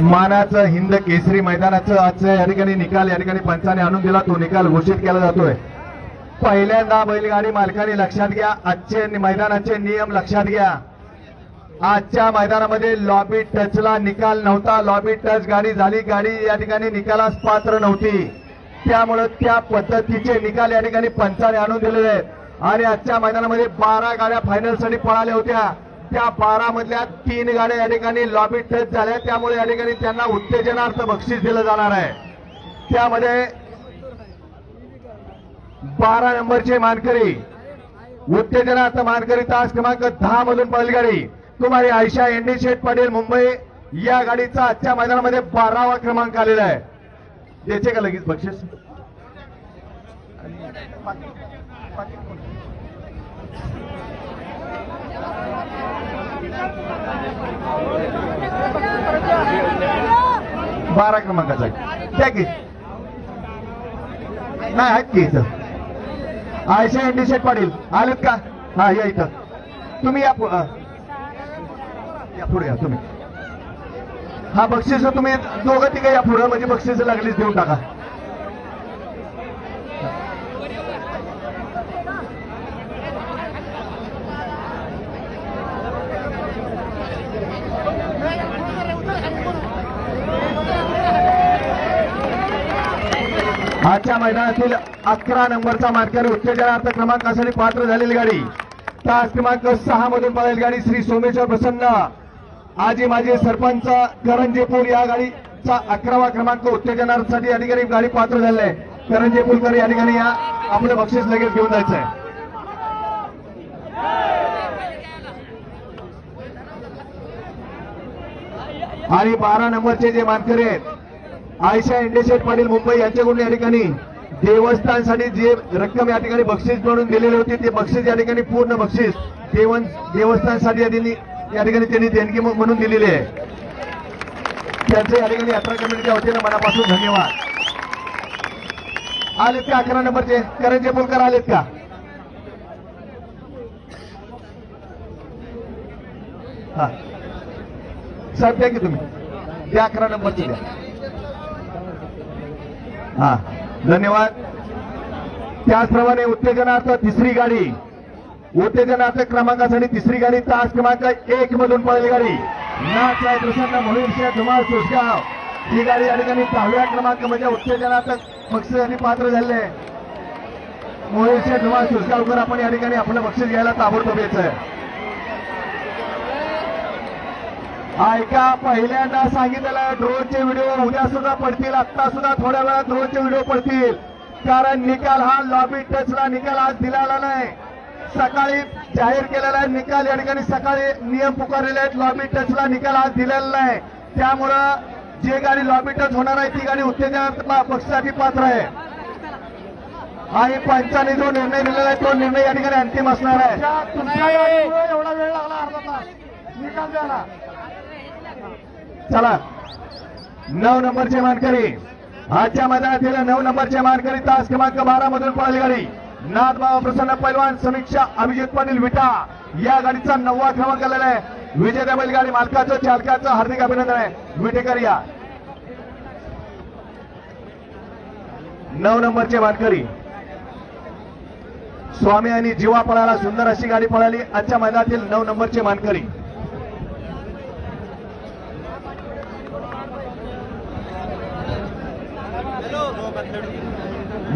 मानाचं हिंद केसरी मैदानाचं आजचं या ठिकाणी निकाल या ठिकाणी पंचाने आणून दिला. तो निकाल घोषित केला जातोय. पहिल्यांदा बैलगाडी मालकाने लक्षात घ्या. आजचे मैदानाचे नियम लक्षात घ्या. आजच्या मैदानामध्ये लॉबी टचला निकाल नव्हता. लॉबी टच गाडी झाली. गाडी या ठिकाणी निकालास पात्र नव्हती. त्यामुळं त्या पद्धतीचे निकाल या ठिकाणी पंचाने आणून दिलेले आहेत. आणि आजच्या मैदानामध्ये बारा गाड्या फायनलसाठी पळाल्या होत्या. त्या बारा मधल्या तीन गाड्या या ठिकाणी लॉबी टच झाल्या. त्यामुळे या ठिकाणी त्यांना उत्तेजनार्थ बक्षीस दिलं जाणार आहे. त्यामध्ये बारा नंबरचे मानकरी उत्तेजनार्थ मानकरी तास क्रमांक दहा मधून बैलगाडी. कुमारी आयशा एंडी शेठ पाटील मुंबई या गाडीचा आजच्या मैदानामध्ये बारावा क्रमांक आलेला आहे. द्यायचे का लगेच बक्षीस? बारा क्रमांकाचा आहे. त्या की. नाही आहेत की इथं. आयशा एंडी शेठ पाटील. आलेत का? हा या इथं. तुम्ही या पुढे या पुढे या तुम्ही. हा बक्षीस तुम्ही दोघं तिघं या पुढं म्हणजे बक्षीस लागलीच देऊन टाका. आजच्या मैदानातील अकरा नंबरचा मानकरी उत्तेजनार्थ क्रमांकासाठी पात्र झालेली गाडी. तास क्रमांक सहा मधून पळेल गाडी श्री सोमेश्वर प्रसन्न. आजी माजी सरपंच करंजेपूर या गाडीचा अकरावा क्रमांक उत्तेजनासाठी या ठिकाणी गाडी पात्र झालेली आहे. करंजेपूरकर या ठिकाणी या. आपलं बक्षीस लगेच घेऊन जायचं आहे आणि बारा नंबरचे जे मानकरी आहेत आयशा इंडेशेठ पाटील मुंबई यांच्याकडून या ठिकाणी देवस्थानसाठी जे रक्कम या ठिकाणी बक्षीस म्हणून दिलेली होती ते बक्षीस या ठिकाणी पूर्ण बक्षीस देवन देवस्थानसाठी या ठिकाणी त्यांनी देणगी म्हणून दिलेली आहे. त्यांचे या ठिकाणी यात्रा कमिटीच्या वतीनं मनापासून धन्यवाद. आलेत का अकरा नंबरचे? करंजे बोलकर आलेत का? हा. साहेब द्या की तुम्ही. त्या अकरा नंबरची द्या. हा. धन्यवाद. त्याचप्रमाणे उत्तेजनार्थ तिसरी गाडी. उत्तेजनार्थ क्रमांकासाठी तिसरी गाडी तास क्रमांक एक मधून पळली गाडी. नाच आहे प्रसन्न मोहित धुमाळ सुसगाव ही गाडी या ठिकाणी दहाव्या क्रमांक म्हणजे उत्तेजनार्थ बक्षिसासाठी पात्र झाले मोहित धुमाळ सुसगावकर आपण या ठिकाणी आपलं बक्षीस घ्यायला ताबडतोब यायचं आहे. ऐका पहिल्यांदा सांगितलेलं ड्रोनचे व्हिडिओ उद्या सुद्धा पडतील आता सुद्धा थोड्या वेळात ड्रोनचे व्हिडिओ पडतील. कारण निकाल हा लॉबी टचला निकाल आज दिलेला नाही. सकाळी जाहीर केलेला आहे निकाल या ठिकाणी सकाळी नियम पुकारलेले आहेत लॉबी टचला निकाल आज दिलेला नाही. त्यामुळं जे गाडी लॉबी टच होणार आहे ती गाडी उत्तेजना पक्षासाठी पात्र आहे. आणि पंचाने जो निर्णय दिलेला आहे तो निर्णय या ठिकाणी अंतिम असणार आहे. एवढा वेळ लागला अर्धा तास. निकाल द्यायला. चला. नऊ नंबरचे मानकरी. आजच्या मैदानातील नऊ नंबरचे मानकरी तास क्रमांक बारा मधून पळाली गाडी. नाथबाबा प्रसन्न पैलवान समीक्षा अभिजित पाटील विटा. या गाडीचा नववा क्रमांक आलेला आहे. विजेत्या बैलगाडी मालकाचं चालकाचं हार्दिक अभिनंदन आहे. विटेकर या नऊ नंबरचे मानकरी. स्वामी आणि जीवा पळाला सुंदर अशी गाडी पळाली. आजच्या मैदानातील नऊ नंबरचे मानकरी.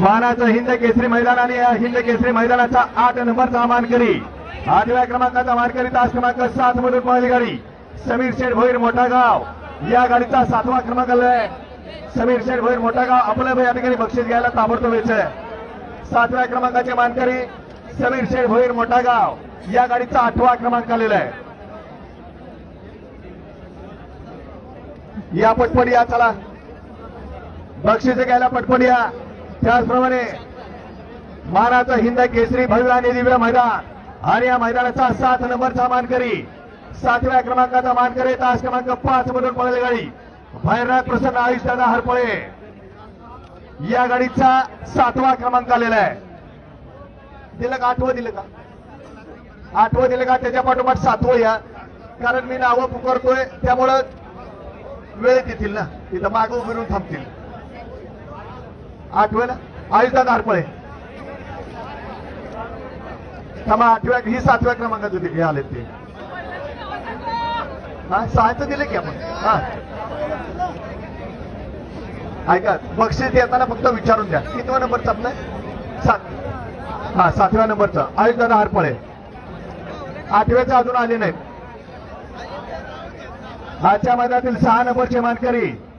मानाचं हिंद केसरी मैदान आणि या हिंद केसरी मैदानाचा आठ नंबरचा मानकरी आठव्या क्रमांकाचा मानकरी तास क्रमांक सात मधून पळाली गाडी समीर शेठ भोईर मोठा गाव. या गाडीचा सातवा क्रमांक आलाय. समीर शेठ भोईर मोठा गाव. आपलं या ठिकाणी बक्षीस घ्यायला ताबडतोब यायचंय. सातव्या क्रमांकाचे मानकरी समीर शेठ भोईर मोठा गाव. या गाडीचा आठवा क्रमांक आलेला आहे. या पटपट या चला. बक्षीस घ्यायला पटपट या त्याचप्रमाणे मानाचा हिंद केसरी भव्य आणि दिव्य मैदान. आणि या मैदानाचा सात नंबरचा मानकरी सातव्या क्रमांकाचा मानकरी तास क्रमांक पाच मधून पळेल गाडी भैरनाथ प्रसन्न आयुष दादा हरपळे. या गाडीचा सातवा क्रमांक आलेला आहे. दिलं का? आठवं दिलं का? आठवं दिलं का? त्याच्या पाठोपाठ सातवं या. कारण मी नावं पुकारतोय त्यामुळं वेळ येतील ना. तिथं मागं फिरून थांबतील. आठवेला? आयुष्यात आरपळे थांबा आठव्या ही सातव्या क्रमांकाचे ते हे आलेत ते. हा सहाचं दिले की आपण. हा. ऐका बक्षीस देताना फक्त विचारून द्या. कितवा नंबरचा आपलं सात. हा सातव्या नंबरचा. आयुष्यात हरपळे आठव्याचं अजून आले नाहीत. आजच्या मैदानातील सहा नंबरचे मानकरी.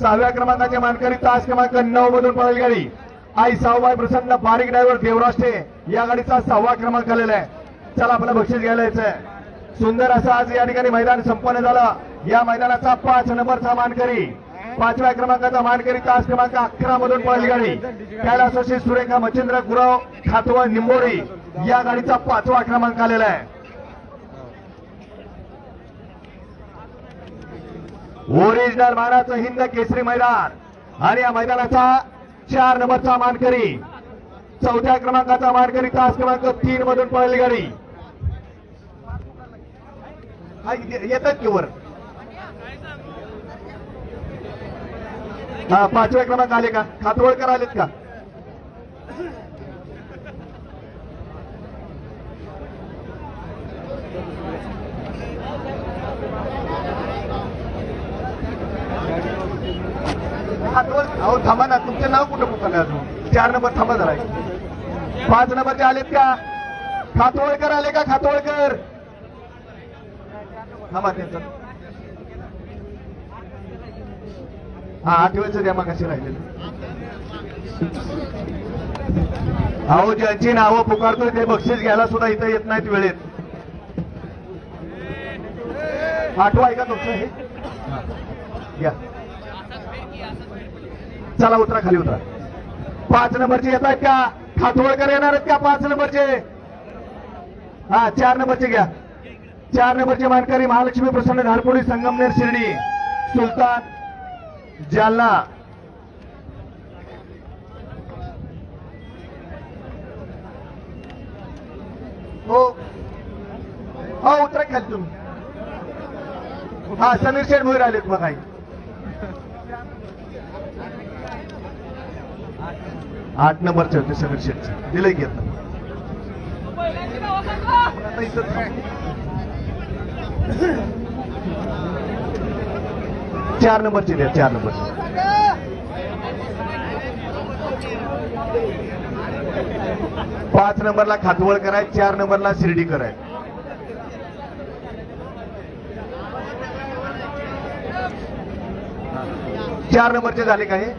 सहाव्या क्रमांकाचे मानकरी तास क्रमांक नऊ मधून पळेल गाडी. आई सावबाई प्रसन्न बारीक ड्रायव्हर देवराष्ट्रे या गाडीचा सहावा क्रमांक आलेला आहे. चला आपलं बक्षीस घ्यायला यायचंय. सुंदर असं आज या ठिकाणी मैदान संपन्न झालं. या मैदानाचा पाच नंबरचा मानकरी. पाचव्या क्रमांकाचा मानकरी तास क्रमांक अकरा मधून पळेल गाडी. त्याला असोशी सुरेखा मच्छिंद्र गुराव खातवा निंबोडी या गाडीचा पाचवा क्रमांक आलेला आहे. ओरिजिनल मानाचं हिंद केसरी मैदान. आणि या मैदानाचा चार नंबरचा मानकरी चौथ्या क्रमांकाचा मानकरी तास क्रमांक तीन मधून पळली गाडी. येतात की वर? हा पाचव्या क्रमांक आले का? खातवळकर आलेत का? खातवळ अहो थांबा ना तुमचं नाव कुठं कुठं अजून? चार नंबर थांबा जरा पाच नंबरचे आलेत का? खातोळकर आले का खातोळकर? थांबा त्यांचं हा आठव्याचं द्या मग कशी राहिले अहो ज्यांची नावं पुकारतोय ते बक्षीस घ्यायला सुद्धा इथं येत नाहीत वेळेत. आठवा आहे का तुमचं हे. या. चला उतरा खाली उतरा. पाच नंबरचे येत आहेत का? खातोळकर येणार आहेत का? पाच नंबरचे. हा चार नंबरचे घ्या. चार नंबरचे मानकरी महालक्ष्मी प्रसन्न धारपोडी संगमनेर शिर्डी. सुलतान जालना. हो. हो उतरा खाली तुम्ही. हा समीर शेठ भोईर आलेत बघाई आई. आठ नंबरचे होते समीर शेटचे दिलंय घेत चार नंबरचे द्या चार नंबर. पाच नंबरला खातवळ कराय चार नंबरला शिर्डी कराय. चार नंबरचे झाले का हे?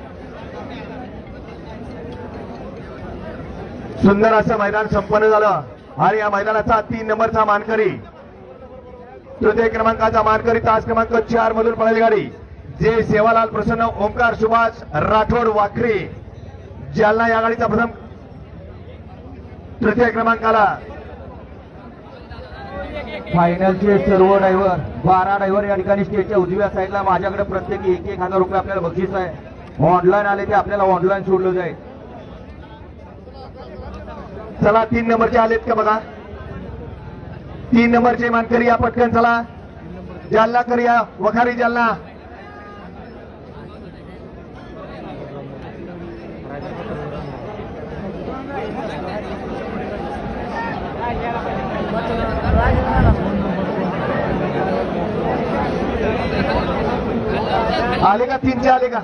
सुंदर असं मैदान संपन्न झालं. आणि या मैदानाचा तीन नंबरचा मानकरी तृतीय क्रमांकाचा मानकरी तास क्रमांक चार मधून पळेल गाडी. जे सेवालाल प्रसन्न ओंकार सुभाष राठोड वाखरे जालना या गाडीचा प्रथम तृतीय क्रमांकाला फायनलचे सर्व ड्रायव्हर बारा ड्रायव्हर या ठिकाणी स्टेजच्या उजव्या साईडला माझ्याकडे प्रत्येकी एक एक हजार रुपये आपल्याला बक्षीस आहे. ऑनलाईन आले ते आपल्याला ऑनलाईन सोडलं जाईल. चला, तीन नंबरचे आलेत का बघा. तीन नंबरचे मानकरी या पटकन चला. जालना करूया, वखारी जालना. आले का तीनचे आले का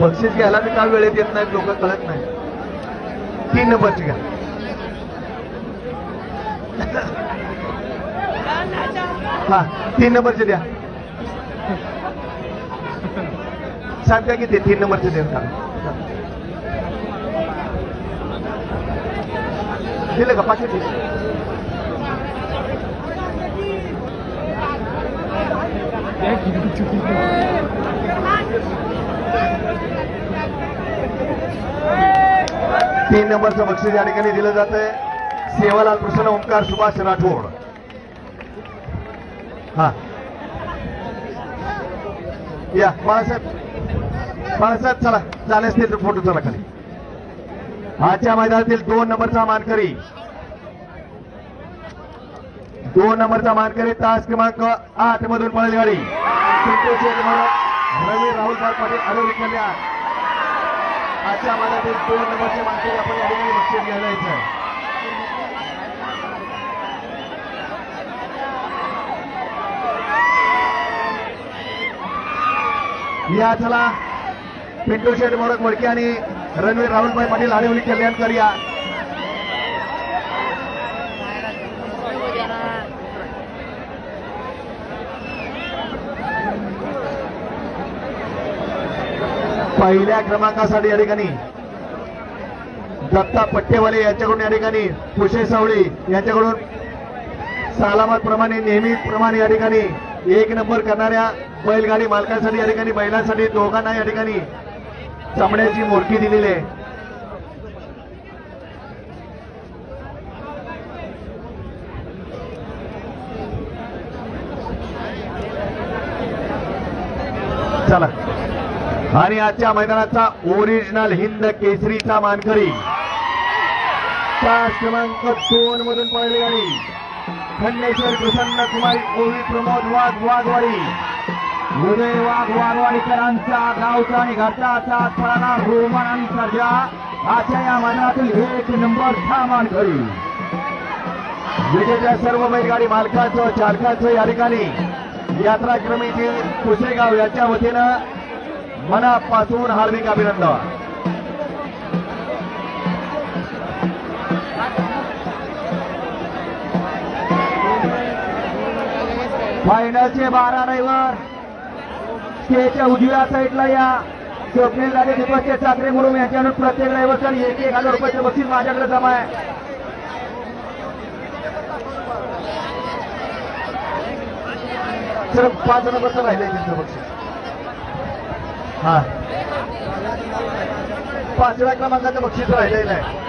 बक्षीस घ्यायला मी का वेळेत येत नाहीत लोक कळत नाही. तीन नंबरची घ्या. हा तीन नंबरचे द्या. सांगता किती? तीन नंबरचे द्या का दिलं का पाकिट तीन नंबरचं बक्षीस या ठिकाणी दिलं जात आहे सेवालाल प्रसन्न ओंकार सुभाष राठोड. हा. या बाळासाहेब. बाळासाहेब चला चालेल ते फोटो चला खाली. आजच्या मैदानातील दोन नंबरचा मानकरी. दोन नंबरचा मानकरी तास क्रमांक आठ मधून पळाली गाडी. पिंटू रवी राहुल पाटील आरोग्य कल्याण आजच्या मधातील दोन नंबरचे मानकरी आपण या ठिकाणी बक्षीस घ्यायला यायचं या चला पिंटू शेठ मोडक मोडके आणि रणवीर राहुलभाई पाटील आडिवली कल्याणकर या पहिल्या क्रमांकासाठी या ठिकाणी दत्ता पट्टेवाले यांच्याकडून या ठिकाणी कुशे सावळी यांच्याकडून सालामत प्रमाणे नेहमीप्रमाणे या ठिकाणी एक नंबर करणाऱ्या बैलगाडी मालकांसाठी या ठिकाणी बैलांसाठी दोघांना या ठिकाणी चमड्याची मोडकी दिलेली आहे. चला. आणि आजच्या मैदानाचा ओरिजिनल हिंद केसरीचा मानकरी. क्रमांक दोन मधून पळली गाडी. खंडेश्वर प्रसन्न कुमारी ओवी प्रमोद वाघ वाघवाडी. उदय वाघ वाघवाडीकरांचा गावचा आणि घरचा फळाला रोमन आणि सर्जा आजच्या या मैदानातील एक नंबर सामान खरी सर्व बैलगाडी मालकाचं चालकाचं या ठिकाणी. यात्रा क्रमिती कुसेगाव यांच्या वतीनं मनापासून हार्दिक अभिनंदन. फायनलचे बारा ड्रायव्हर स्टेजच्या उजव्या साईडला या. स्वप्नील राजे दीपकचे ठाकरे म्हणून यांच्याकडून प्रत्येक ड्रायव्हरचं एक एक हजार रुपयाचे बक्षीस माझ्याकडे जमा आहे. सर पाच नंबरचं राहिले त्यांचं बक्षीस हा. पाचव्या क्रमांकाचं बक्षीस राहिलेलं आहे.